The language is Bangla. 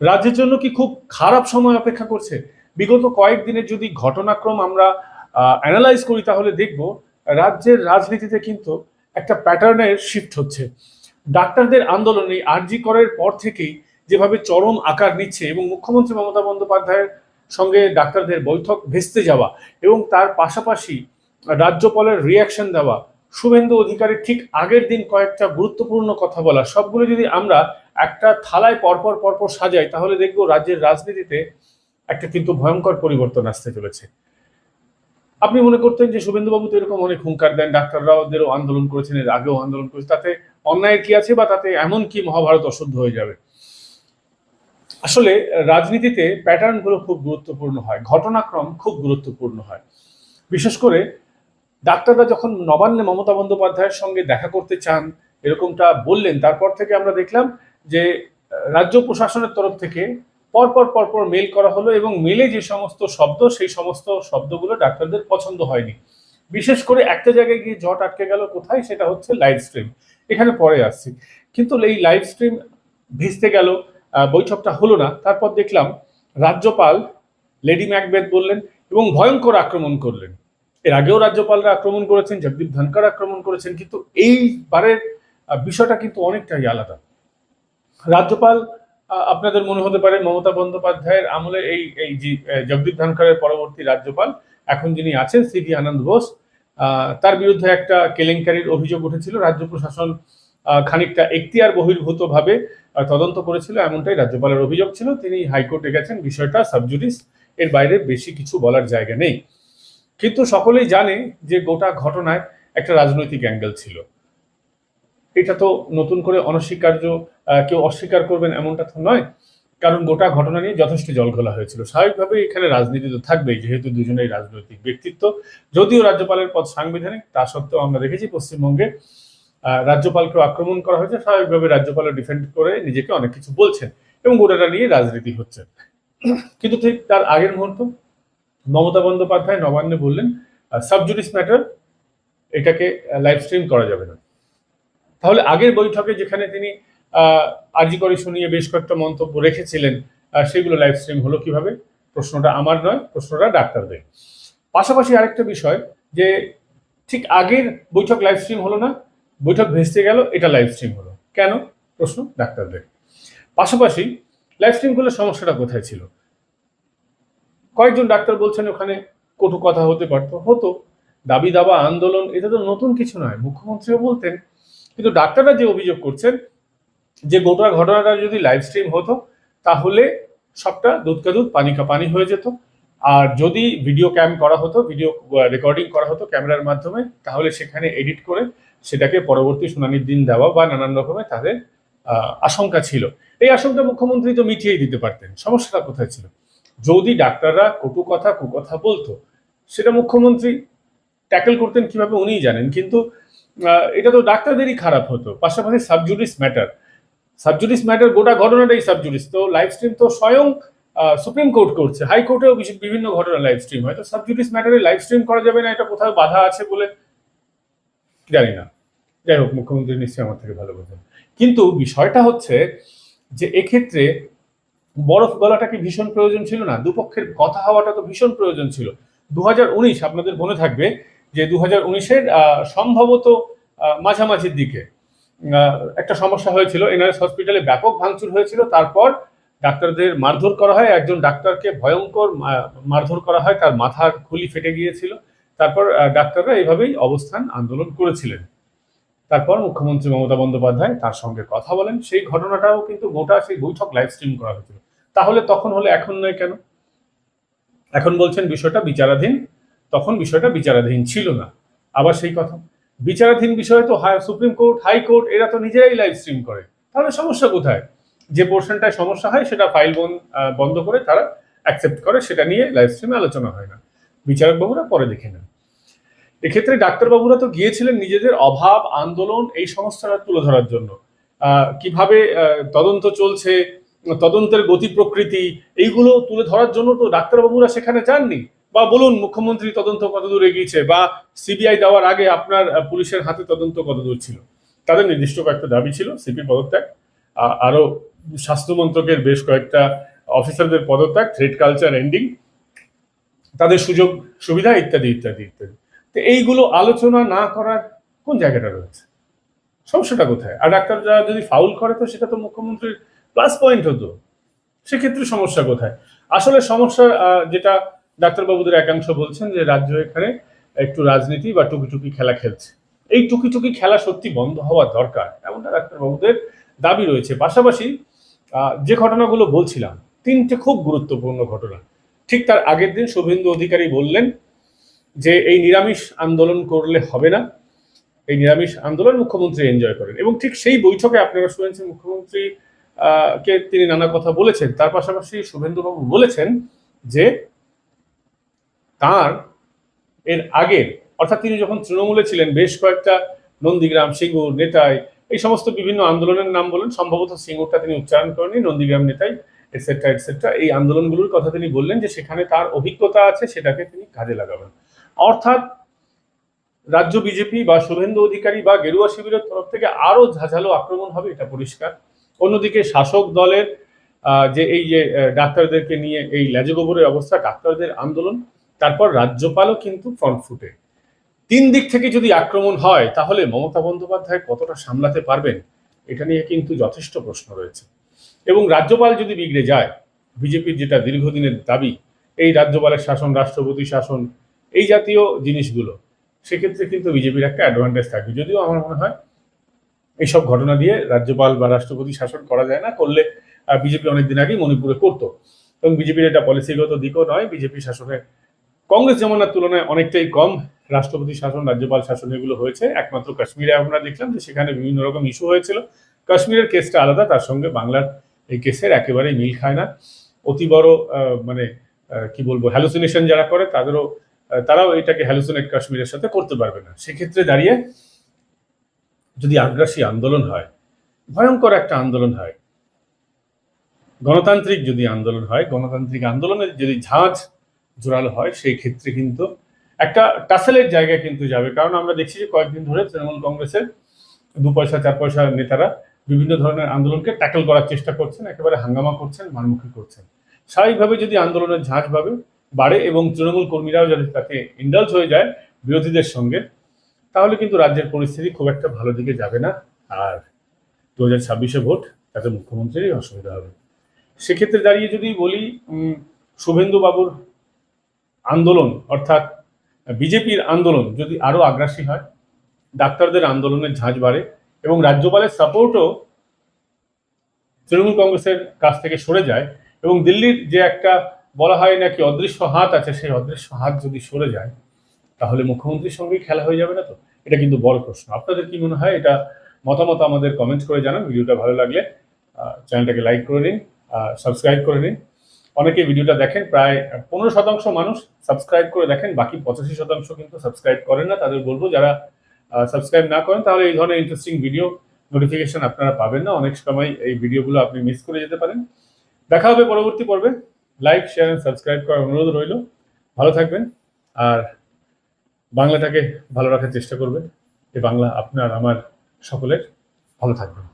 রাজ্যের জন্য কি খুব খারাপ সময় অপেক্ষা করছে? বিগত কয়েকদিনের যদি ঘটনাক্রম আমরা অ্যানালাইজ করি তাহলে দেখব, রাজ্যের রাজনীতিতে কিন্তু একটা প্যাটার্নের শিফট হচ্ছে। ডাক্তারদের আন্দোলন এই আরজি করের পর থেকেই যেভাবে চরম আকার নিচ্ছে এবং মুখ্যমন্ত্রী মমতা বন্দ্যোপাধ্যায়ের সঙ্গে ডাক্তারদের বৈঠক ভেস্তে যাওয়া এবং তার পাশাপাশি রাজ্যপালের রিয়াকশন দেওয়া, শুভেন্দু অধিকারীর ঠিক আগের দিন কয়েকটা গুরুত্বপূর্ণ কথা বলা, সবগুলো যদি আমরা একটা থালায় পরপর পরপর সাজাই, তাহলে দেখব রাজ্যের রাজনীতিতে একটা কিন্তু ভয়ঙ্কর পরিবর্তন আসতে চলেছে। আপনি মনে করতেন যে শুভেন্দুবাবু তো এরকম অনেক হুঙ্কার দেন ডাক্তাররাও ওদেরও আন্দোলন করেছেন, এর আগেও আন্দোলন করেছে তাতে অন্যায়ের কি আছে বা তাতে এমন কি মহাভারত অশুদ্ধ হয়ে যাবে? আসলে রাজনীতিতে প্যাটার্নগুলো খুব গুরুত্বপূর্ণ হয়, ঘটনাক্রম খুব গুরুত্বপূর্ণ হয়। বিশেষ করে ডাক্তাররা যখন নবান্নে মমতা বন্দ্যোপাধ্যায়ের সঙ্গে দেখা করতে চান, এরকমটা বললেন, তারপর থেকে আমরা দেখলাম যে, রাজ্য প্রশাসনের তরফ থেকে পরপর পরপর মেল করা হলো এবং মেলে যে সমস্ত শব্দ, সেই সমস্ত শব্দগুলো ডাক্তারদের পছন্দ হয়নি। বিশেষ করে একটা জায়গায় গিয়ে জট আটকে গেল কোথায়? সেটা হচ্ছে লাইভ স্ট্রিম এখানে পরে আসছি। কিন্তু এই লাইভ স্ট্রিম ভেস্তে গেল বৈঠকটা হলো না। তারপর দেখলাম রাজ্যপাল লেডি ম্যাকবেথ বললেন এবং ভয়ঙ্কর আক্রমণ করলেন। এর আগেও রাজ্যপালরা আক্রমণ করেছেন, জগদীপ ধনকার আক্রমণ করেছেন, কিন্তু এইবারের বিষয়টা কিন্তু অনেকটাই আলাদা। রাজ্যপাল আপনাদের মনে হতে পারে মমতা বন্দ্যোপাধ্যায়ের আমলে এই এই জগদীপ ধনকরের পরবর্তী রাজ্যপাল, এখন যিনি আছেন সিভি আনন্দ বোস তার বিরুদ্ধে একটা কেলেঙ্কারির অভিযোগ উঠেছিল, রাজ্য প্রশাসন খানিকটা এখতিয়ার বহির্ভূতভাবে তদন্ত করেছিল, এমনটাই রাজ্যপালের অভিযোগ ছিল, তিনি হাইকোর্টে গেছেন, বিষয়টা সাবজুডিস, এর বাইরে বেশি কিছু বলার জায়গা নেই। কিন্তু সকলেই জানে যে গোটা ঘটনায় একটা রাজনৈতিক অ্যাঙ্গেল ছিল। এটা তো নতুন করে অনস্বীকার্য কেউ অস্বীকার করবেন এমনটা তো নয়। কারণ গোটা ঘটনা নিয়ে যথেষ্ট জল জলঘোলা হয়েছিল। স্বাভাবিকভাবে এখানে রাজনীতি তো থাকবেই, যেহেতু দুজনেই রাজনৈতিক ব্যক্তিত্ব। যদিও রাজ্যপালের পদ সাংবিধানিক, তা সত্ত্বেও আমরা দেখেছি পশ্চিমবঙ্গে রাজ্যপালকে আক্রমণ করা হয়েছে। স্বাভাবিকভাবে রাজ্যপালের ডিফেন্ড করে নিজেকে অনেক কিছু বলছেন এবং গোটাটা নিয়ে রাজনীতি হচ্ছে। কিন্তু ঠিক তার আগের মুহূর্ত, মমতা বন্দ্যোপাধ্যায় নবান্নে বললেন সাবজুডিস ম্যাটার এটাকে লাইভ স্ট্রিম করা যাবে না। তাহলে আগের বৈঠকে যেখানে তিনি আর্জি করে শুনিয়ে বেশ কয়েকটা মন্তব্য রেখেছিলেন সেগুলো লাইভ স্ট্রিম হলো কীভাবে? প্রশ্নটা আমার নয়, প্রশ্নটা ডাক্তারদের। পাশাপাশি আরেকটা বিষয় যে, ঠিক আগের বৈঠক লাইভ স্ট্রিম হলো না, বৈঠক ভেস্তে গেল, এটা লাইভ স্ট্রিম হলো। কেন? প্রশ্ন ডাক্তারদের। পাশাপাশি লাইভ স্ট্রিম করলে সমস্যাটা কোথায় ছিল? কয়েকজন ডাক্তার বলছেন ওখানে কটু কথা হতে পারতো, হতো। দাবি দাবা, আন্দোলন, এটা তো নতুন কিছু নয়। মুখ্যমন্ত্রীও বলতেন কিন্তু ডাক্তাররা যে অভিযোগ করছেন যে গোটা ঘটনাটা যদি লাইভ স্ট্রিম হতো, তাহলে সবটা দুধ কা দুধ, পানি কা পানি হয়ে যেত। আর যদি ভিডিও ক্যাম করা হতো ভিডিও রেকর্ডিং করা হতো ক্যামেরার মাধ্যমে, তাহলে সেখানে এডিট করে সেটাকে পরবর্তী শুনানির দিন দেওয়া বা নানান রকমের তাদের আশঙ্কা ছিল। এই আশঙ্কা মুখ্যমন্ত্রী তো মিটিয়েই দিতে পারতেন। সমস্যাটা কোথায় ছিল? যদি ডাক্তাররা কটু কথা কুকথা বলতো, সেটা মুখ্যমন্ত্রী ট্যাকেল করতেন কীভাবে উনিই জানেন। কিন্তু এটা তো ডাক্তারদেরই খারাপ হতো। পাশাপাশি সাবজুডিস ম্যাটার সাবজুডিস ম্যাটার গোটা ঘটনাটাই সাবজুডিস তো লাইভ স্ট্রিম তো স্বয়ং সুপ্রিম কোর্ট করছে। হাইকোর্টেও বিভিন্ন ঘটনা লাইভ স্ট্রিম হয়। তো সাবজুডিস ম্যাটারে লাইভ স্ট্রিম করা যাবে না, এটা কোথাও বাধা আছে বলে জানি না। যাই হোক, মুখ্যমন্ত্রী নিশ্চয়ই আমার থেকে ভালো বোঝেন। কিন্তু বিষয়টা হচ্ছে যে এক্ষেত্রে বরফ গলাটা কি ভীষণ প্রয়োজন ছিল না? দুপক্ষের কথা হওয়াটা তো ভীষণ প্রয়োজন ছিল। দু হাজার উনিশ আপনাদের মনে থাকবে যে দু হাজার উনিশের সম্ভবত মাঝামাঝির দিকে। একটা সমস্যা হয়েছিল, এনআরএস হসপিটালে ব্যাপক ভাঙচুর হয়েছিল, তারপর ডাক্তারদের মারধর করা হয়, একজন ডাক্তারকে ভয়ঙ্কর মারধর করা হয়, তার মাথার খুলি ফেটে গিয়েছিল, তারপর ডাক্তাররা এইভাবেই অবস্থান আন্দোলন করেছিলেন। তারপর মুখ্যমন্ত্রী মমতা বন্দ্যোপাধ্যায় তার সঙ্গে কথা বলেন, সেই ঘটনাটাও কিন্তু গোটা সেই বৈঠক লাইভ স্ট্রিম করা হয়েছিল। তাহলে তখন হলে এখন নয় কেন? এখন বলছেন বিষয়টা বিচারাধীন তখন বিষয়টা বিচারাধীন ছিল না। আবার সেই কথা, বিচারাধীন বিষয় তো সুপ্রিম কোর্ট হাইকোর্ট এরা তো নিজেরাই লাইভ স্ট্রিম করে। তাহলে সমস্যা কোথায়? যে পোর্শনটায় সমস্যা হয়, সেটা ফাইল বন্ধ করে তারা অ্যাকসেপ্ট করে, সেটা নিয়ে লাইভ স্ট্রিমে আলোচনা হয় না। বিচারক বাবুরা পরে দেখে নেন। এক্ষেত্রে ডাক্তারবাবুরা তো গিয়েছিলেন নিজেদের অভাব, আন্দোলন, এই সমস্যাটা তুলে ধরার জন্য। কীভাবে তদন্ত চলছে, তদন্তের গতি প্রকৃতি, এইগুলো তুলে ধরার জন্য তো ডাক্তারবাবুরা সেখানে যাননি। বা বলুন, মুখ্যমন্ত্রী তদন্ত কতদূর এগিয়েছে বা সিবিআই দেওয়ার আগে আপনার পুলিশের হাতে তদন্ত কতদূর ছিল? তাদের নির্দিষ্ট কয়েকটা দাবি ছিল, সিপি পদত্যাগ আ- আরও স্বাস্থ্য মন্ত্রকের বেশ কয়েকটা অফিসারদের পদত্যাগ থ্রেড কালচার এন্ডিং তাদের সুযোগ সুবিধা ইত্যাদি ইত্যাদি ইত্যাদি। তো এইগুলো আলোচনা না করার কোন জায়গাটা রয়েছে? সমস্যাটা কোথায়? আর ডাক্তার ডাক্তাররা যদি ফাউল করে, তো সেটা তো মুখ্যমন্ত্রীর প্লাস পয়েন্ট হতো। সেক্ষেত্রে সমস্যা কোথায়? আসলে সমস্যা যেটা ডাক্তারবাবুদের একাংশ বলছেন যে রাজ্য এখানে একটু রাজনীতি বা টুকি টুকি খেলা খেলছে। এই টুকি টুকি খেলা সত্যি বন্ধ হওয়া দরকার, এমনটা ডাক্তারবাবুদের দাবি রয়েছে। পাশাপাশি যে ঘটনাগুলো বলছিলাম, তিনটে খুব গুরুত্বপূর্ণ ঘটনা। ঠিক তার আগের দিন শুভেন্দু অধিকারী বললেন যে এই নিরামিষ আন্দোলন করলে হবে না। এই নিরামিষ আন্দোলন মুখ্যমন্ত্রী এনজয় করেন। এবং ঠিক সেই বৈঠকে আপনারা শুনেছেন মুখ্যমন্ত্রী কে তিনি নানা কথা বলেছেন। তার পাশাপাশি শুভেন্দুবাবু বলেছেন যে তার এর আগের অর্থাৎ তিনি যখন তৃণমূলে ছিলেন, বেশ কয়েকটা নন্দীগ্রাম, সিঙ্গুর, নেতাই, এই সমস্ত বিভিন্ন আন্দোলনের নাম বলেন, সম্ভবত সিঙ্গুরটা তিনি উচ্চারণ করেনি নন্দীগ্রাম নেতাই এটসেট্রা এটসেট্রা এই আন্দোলনগুলোর কথা তিনি বললেন যে সেখানে তার অভিজ্ঞতা আছে, সেটাকে তিনি কাজে লাগাবেন। অর্থাৎ রাজ্য বিজেপি বা শুভেন্দু অধিকারী বা গেরুয়া শিবিরের তরফ থেকে আরও ঝাঁঝালো আক্রমণ হবে, এটা পরিষ্কার। অন্যদিকে শাসক দলের যে এই যে ডাক্তারদেরকে নিয়ে এই ল্যাজগোবরের অবস্থা, ডাক্তারদের আন্দোলন তারপর রাজ্যপালও কিন্তু ফ্রন্ট ফুটে তিন দিক থেকে যদি আক্রমণ হয়, তাহলে মমতা বন্দ্যোপাধ্যায় কতটা সামলাতে পারবেন? এটা নিয়ে কিন্তু যথেষ্ট প্রশ্ন রয়েছে। এবং রাজ্যপাল যদি বিগড়ে যায়, বিজেপির যেটা দীর্ঘদিনের দাবি, এই রাজ্যপালের শাসন রাষ্ট্রপতি শাসন, এই জাতীয় জিনিসগুলো, সেক্ষেত্রে কিন্তু বিজেপির একটা অ্যাডভান্টেজ থাকবে। যদিও আমার মনে হয় এইসব ঘটনা দিয়ে রাজ্যপাল বা রাষ্ট্রপতি শাসন করা যায় না, করলে বিজেপি অনেকদিন আগেই মণিপুরে করতো এবং বিজেপির এটা পলিসিগত দিকও নয়, বিজেপি শাসনে কংগ্রেস জমানার তুলনায় অনেকটাই কম রাষ্ট্রপতি শাসন, রাজ্যপাল শাসন এগুলো হয়েছে। একমাত্র কাশ্মীরে আমরা দেখলাম যে সেখানে বিভিন্ন রকম ইস্যু হয়েছিল। কাশ্মীরের কেসটা আলাদা, তার সঙ্গে বাংলার এই কেসের একেবারেই মিল খায় না। অতি বড় মানে কি বলব হ্যালুসিনেশন যারা করে, তাদেরও তারাও এটাকে হ্যালুসিনেট কাশ্মীরের সাথে করতে পারবে না। সেক্ষেত্রে দাঁড়িয়ে যদি আগ্রাসী আন্দোলন হয়, ভয়ঙ্কর একটা আন্দোলন হয়, গণতান্ত্রিক যদি আন্দোলন হয়, গণতান্ত্রিক আন্দোলনের যদি ঝাঁজ জোরালো হয়, সেই ক্ষেত্রে কিন্তু একটা টাসেলের জায়গা কিন্তু যাবে। কারণ আমরা দেখছি যে কয়েকদিন ধরে তৃণমূল কংগ্রেসের দু পয়সা চার পয়সা নেতারা বিভিন্ন ধরনের আন্দোলনকে ট্যাকল করার চেষ্টা করছেন, একেবারে হাঙ্গামা করছেন মানমুখী করছেন। স্বাভাবিকভাবে যদি আন্দোলনের ঝাঁজ ভাবে বাড়ে এবং তৃণমূল কর্মীরাও যদি তাতে ইন্ডালজ হয়ে যায় বিরোধীদের সঙ্গে, তাহলে কিন্তু রাজ্যের পরিস্থিতি খুব একটা ভালো দিকে যাবে না। আর দু হাজার ছাব্বিশে ভোট, তাতে মুখ্যমন্ত্রীরই অসুবিধা হবে। সেক্ষেত্রে দাঁড়িয়ে যদি বলি শুভেন্দু বাবুর আন্দোলন, অর্থাৎ বিজেপির আন্দোলন যদি আরও আগ্রাসী হয়, ডাক্তারদের আন্দোলনের ঝাঁজ বাড়ে এবং রাজ্যপালের সাপোর্টও তৃণমূল কংগ্রেসের কাছ থেকে সরে যায় এবং দিল্লির যে একটা বলা হয় নাকি অদৃশ্য হাত আছে, সেই অদৃশ্য হাত যদি সরে যায়, তাহলে মুখ্যমন্ত্রীর সঙ্গে খেলা হয়ে যাবে না তো? এটা কিন্তু বড় প্রশ্ন। আপনাদের কি মনে হয়? এটা মতামত আমাদের কমেন্ট করে জানান। ভিডিওটা ভালো লাগলে চ্যানেলটাকে লাইক করে নিন সাবস্ক্রাইব করে নিন। অনেকে ভিডিওটা দেখেন, প্রায় পনেরো শতাংশ মানুষ সাবস্ক্রাইব করে দেখেন, বাকি পঁচাশি শতাংশ কিন্তু সাবস্ক্রাইব করেন না। তাদের বলব, যারা সাবস্ক্রাইব না করেন, তাহলে এই ধরনের ইন্টারেস্টিং ভিডিও নোটিফিকেশন আপনারা পাবেন না। অনেক সময় এই ভিডিওগুলো আপনি মিস করে যেতে পারেন। দেখা হবে পরবর্তী পর্বে। লাইক শেয়ার এন্ড সাবস্ক্রাইব করার অনুরোধ রইল। ভালো থাকবেন। আর বাংলাটাকে ভালো রাখার চেষ্টা করবেন। এই বাংলা আপনার, আমার, সকলের। ভালো থাকবেন।